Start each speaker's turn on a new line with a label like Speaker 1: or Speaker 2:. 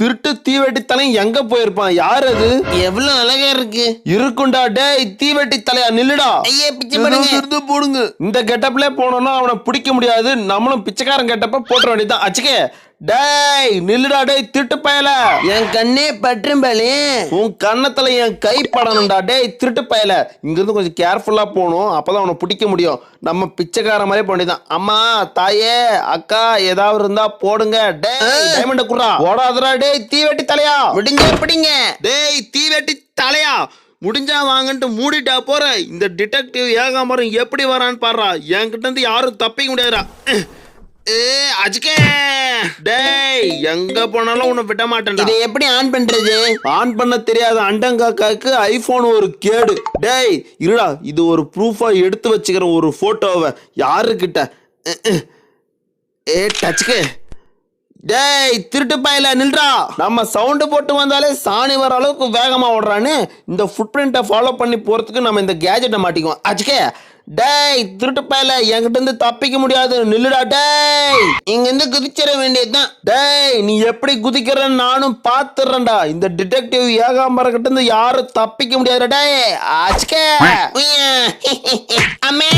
Speaker 1: திருட்டு தீவெட்டி எங்க போயிருப்பான்? யார் அது?
Speaker 2: எவ்வளவு அழகா இருக்கு.
Speaker 1: இருக்குண்டா டேய் தீவெட்டி தலையா நில்லுடா.
Speaker 2: ஐயே பிச்சை பண்ணுங்க
Speaker 1: இருந்து போடுங்க. இந்த கெட்டப்ல போனோம்னா அவனை பிடிக்க முடியாது. நம்மளும் பிச்சைக்காரன் கெட்டப்ப போட்டுற வேண்டியதுதான். அச்சுக்கே டேய் நில்லுடா டேய் திருட்டு பயல.
Speaker 2: என் கண்ணே பற்றும் பாலே
Speaker 1: உன் கன்னத்துல என் கை படணும்டா டேய் திருட்டு பயல. இங்க இருந்து கொஞ்சம் கேர்ஃபுல்லா போகணும் அப்பதான் அவனை பிடிக்க முடியும். நம்ம பிச்சைக்கார மாதிரி பண்ணிதான் அம்மா தாயே அக்கா ஏதாவது இருந்தா போடுங்க. டேய் டைமண்ட குடுறா. ஓடாதடா டேய் தீவெட்டி தலையா.
Speaker 2: முடிஞ்சா பிடிங்க
Speaker 1: டேய் தீவெட்டி தலையா. முடிஞ்சா வாங்கன்ட்டு மூடிட்டா போற. இந்த டிடெக்டிவ் ஏகாம்பரம் எப்படி வரான்னு பாடுறா. என்கிட்ட இருந்து யாரும் தப்பிக்க முடியாதுடா. ஏ அஜிக்கே டேய் எங்க போனாலும் உன்னை விட மாட்டேன்டா.
Speaker 2: இதை எப்படி ஆன் பண்றது?
Speaker 1: ஆன் பண்ண தெரியாத அண்டங்காக்காக்கு ஐபோன் ஒரு கேடு. டேய் இருடா இது ஒரு ப்ரூஃபா எடுத்து வச்சுக்கிற ஒரு போட்டோவை யாருக்கிட்ட. ஏ டச்சுக்கு. டேய் திருட்டு பாயில நில்றா. நம்ம சவுண்டு போட்டு வந்தாலே சாணி வர அளவுக்கு வேகமா ஓடுறான்னு இந்த ஃபுட் பிரிண்ட்டை ஃபாலோ பண்ணி போறதுக்கு நம்ம இந்த கேஜெட்டை மாட்டிக்குவோம். அச்சுக்கே. டேய் திருட்டு பாயில என்கிட்ட இருந்து தப்பிக்க முடியாது. நில்லுடா டேய்.
Speaker 2: இங்க இருந்து குதிச்சிட வேண்டியதுதான்.
Speaker 1: டேய் நீ எப்படி குதிக்கிறன்னு நானும் பாத்துறேன்டா. இந்த டிடெக்டிவ் ஏகாம்பரம் கிட்ட இருந்து யாரும் தப்பிக்க முடியாது டேய். ஆச்சுக்கே.
Speaker 2: அம்மே.